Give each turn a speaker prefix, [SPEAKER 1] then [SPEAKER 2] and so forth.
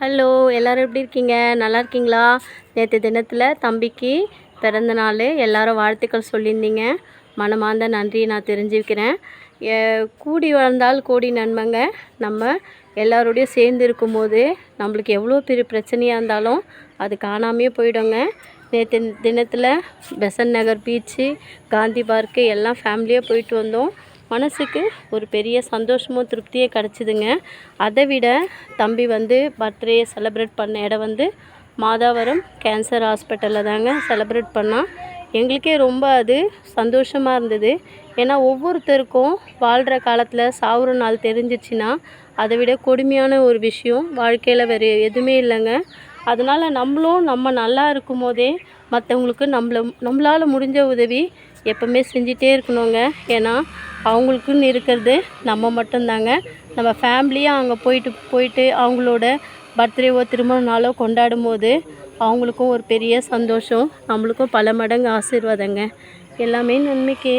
[SPEAKER 1] hello எல்லோரும் எப்படி இருக்கீங்க நல்லா இருக்கீங்களா நேற்று தினத்தில் தம்பிக்கு பிறந்த நாள் எல்லாரும் வாழ்த்துக்கள் சொல்லியிருந்தீங்க மனமார்ந்த நன்றியை நான் தெரிஞ்சுக்கிறேன் கூடி வளர்ந்தால் கோடி நன்மைங்க நம்ம எல்லாரோடையும் சேர்ந்து இருக்கும்போது நம்மளுக்கு எவ்வளோ பெரிய பிரச்சனையாக இருந்தாலும் அது காணாமே போயிடுங்க நேற்று தினத்தில் பெசன் நகர் பீச்சு காந்தி பார்க்கு எல்லாம் ஃபேமிலியாக போயிட்டு வந்தோம் மனசுக்கு ஒரு பெரிய சந்தோஷமும் திருப்தியே கிடச்சிதுங்க அதை விட தம்பி வந்து பர்த்டே செலப்ரேட் பண்ண இடம் வந்து மாதாவரம் கேன்சர் ஹாஸ்பிட்டலில் தாங்க செலப்ரேட் பண்ணால் எங்களுக்கே ரொம்ப அது சந்தோஷமாக இருந்தது ஏன்னா ஒவ்வொருத்தருக்கும் வாழ்கிற காலத்தில் சாவுற நாள் தெரிஞ்சிச்சுன்னா அதை விட கொடுமையான ஒரு விஷயம் வாழ்க்கையில் வேறு எதுவுமே இல்லைங்க அதனால் நம்மளும் நம்ம நல்லா இருக்கும் போதே மற்றவங்களுக்கு நம்மள நம்மளால் முடிஞ்ச உதவி எப்போவுமே செஞ்சிட்டே இருக்கணுங்க ஏன்னா அவங்களுக்குன்னு இருக்கிறது நம்ம மட்டும்தாங்க நம்ம ஃபேமிலியாக அங்கே போயிட்டு போயிட்டு அவங்களோட பர்த்டேவோ திருமண நாளோ கொண்டாடும் போது அவங்களுக்கும் ஒரு பெரிய சந்தோஷம் நம்மளுக்கும் பல மடங்கு ஆசீர்வாதங்க எல்லாமே நன்மைக்கே